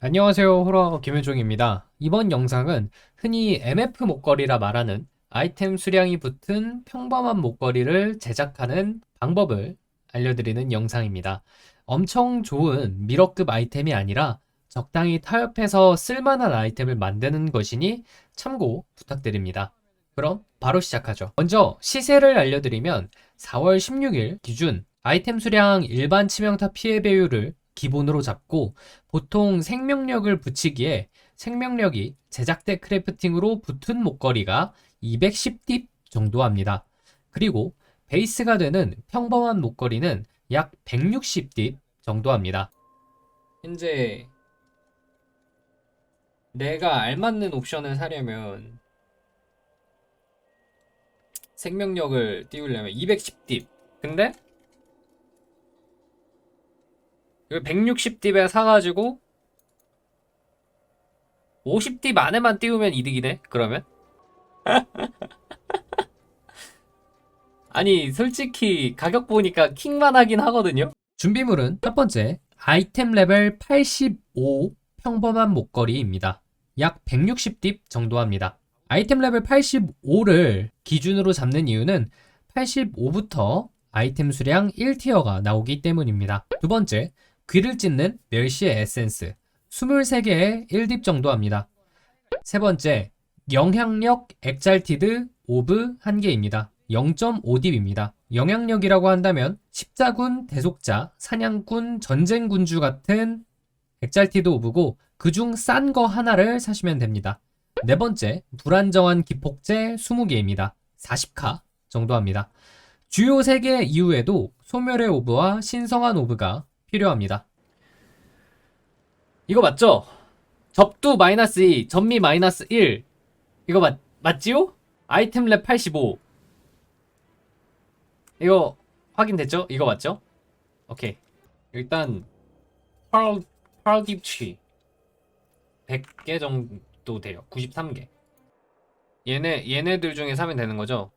안녕하세요. 호러하고 김효종입니다. 이번 영상은 흔히 MF 목걸이라 말하는 아이템 수량이 붙은 평범한 목걸이를 제작하는 방법을 알려드리는 영상입니다. 엄청 좋은 미러급 아이템이 아니라 적당히 타협해서 쓸만한 아이템을 만드는 것이니 참고 부탁드립니다. 그럼 바로 시작하죠. 먼저 시세를 알려드리면 4월 16일 기준 아이템 수량 일반 치명타 피해 배율을 기본으로 잡고 보통 생명력을 붙이기에 생명력이 제작대 크래프팅으로 붙은 목걸이가 210딥 정도 합니다. 그리고 베이스가 되는 평범한 목걸이는 약 160딥 정도 합니다. 현재 내가 알맞는 옵션을 사려면 생명력을 띄우려면 210딥. 근데 이거 160딥에 사가지고 50딥 안에만 띄우면 이득이네. 그러면 아니 솔직히 가격 보니까 킹만 하긴 하거든요. 준비물은 첫 번째 아이템 레벨 85 평범한 목걸이입니다. 약 160딥 정도 합니다. 아이템 레벨 85를 기준으로 잡는 이유는 85부터 아이템 수량 1티어가 나오기 때문입니다. 두 번째, 귀를 찢는 멸시의 에센스 23개에 1딥 정도 합니다. 세 번째, 영향력 엑잘티드 오브 1개입니다. 0.5딥입니다. 영향력이라고 한다면 십자군, 대속자, 사냥꾼, 전쟁군주 같은 엑잘티드 오브고 그중 싼 거 하나를 사시면 됩니다. 네 번째, 불안정한 기폭제 20개입니다. 40카 정도 합니다. 주요 3개 이후에도 소멸의 오브와 신성한 오브가 필요합니다. 이거 맞죠? 접두 마이너스 2, 전미 마이너스 1. 이거 맞, 맞지요? 아이템 랩 85. 이거 확인됐죠? 이거 맞죠? 오케이. 일단, 펄, 펄딥치. 100개 정도 돼요. 93개. 얘네, 얘네들 중에 사면 되는 거죠?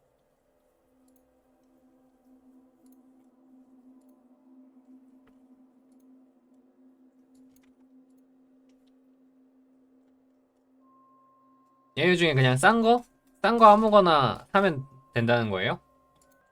얘네 중에 그냥 싼 거? 싼 거 아무거나 사면 된다는 거예요?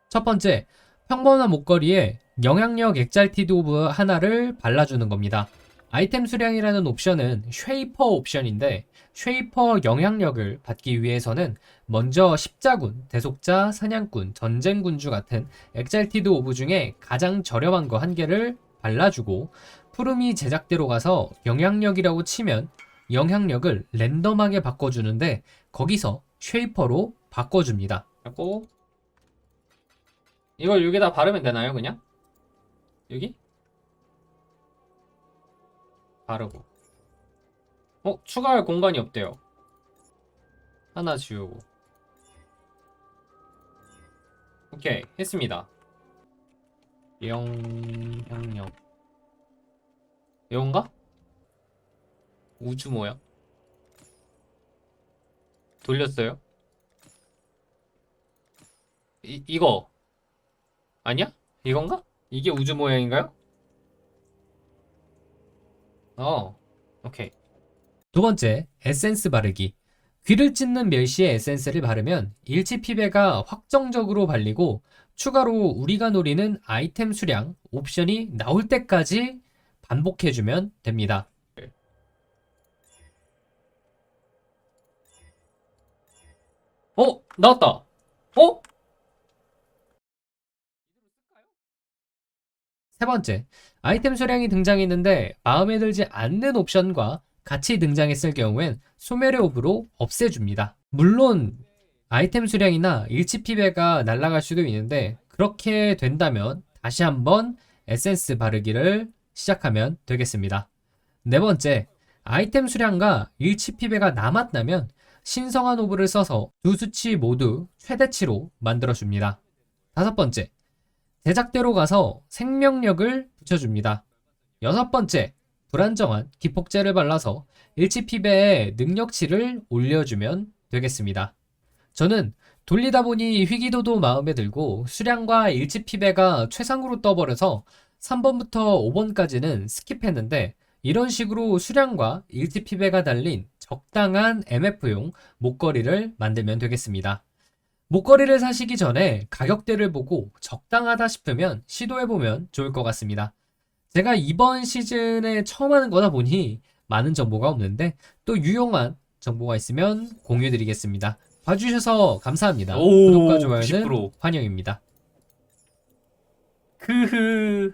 첫 번째, 평범한 목걸이에 영향력 엑잘티드 오브 하나를 발라주는 겁니다. 아이템 수량이라는 옵션은 쉐이퍼 옵션인데 쉐이퍼 영향력을 받기 위해서는 먼저 십자군, 대속자, 사냥꾼, 전쟁군주 같은 엑잘티드 오브 중에 가장 저렴한 거 한 개를 발라주고 푸름이 제작대로 가서 영향력이라고 치면 영향력을 랜덤하게 바꿔주는데 거기서 쉐이퍼로 바꿔줍니다. 하고 이걸 여기다 바르면 되나요 그냥? 여기? 바르고 어? 추가할 공간이 없대요 하나 지우고 오케이 했습니다 영향력 이건가? 우주 모양 돌렸어요? 이, 이거 아니야? 이건가? 이게 우주 모양인가요? 어, 오케이. 두 번째, 에센스 바르기. 귀를 찢는 멸시의 에센스를 바르면 일치 피배가 확정적으로 발리고 추가로 우리가 노리는 아이템 수량, 옵션이 나올 때까지 반복해주면 됩니다. 어? 나왔다! 어? 세 번째, 아이템 수량이 등장했는데 마음에 들지 않는 옵션과 같이 등장했을 경우엔 소멸의 오브로 없애줍니다. 물론 아이템 수량이나 일치 피배가 날아갈 수도 있는데 그렇게 된다면 다시 한번 에센스 바르기를 시작하면 되겠습니다. 네 번째, 아이템 수량과 일치 피배가 남았다면 신성한 오브를 써서 두 수치 모두 최대치로 만들어줍니다. 다섯 번째, 제작대로 가서 생명력을 붙여줍니다. 여섯 번째, 불안정한 기폭제를 발라서 일치 피배의 능력치를 올려주면 되겠습니다. 저는 돌리다 보니 희귀도도 마음에 들고 수량과 일치 피배가 최상으로 떠버려서 3번부터 5번까지는 스킵했는데 이런 식으로 수량과 일지피배가 달린 적당한 MF용 목걸이를 만들면 되겠습니다. 목걸이를 사시기 전에 가격대를 보고 적당하다 싶으면 시도해보면 좋을 것 같습니다. 제가 이번 시즌에 처음 하는 거다 보니 많은 정보가 없는데 또 유용한 정보가 있으면 공유드리겠습니다. 봐주셔서 감사합니다. 오, 구독과 좋아요는 90%. 환영입니다. 크흐.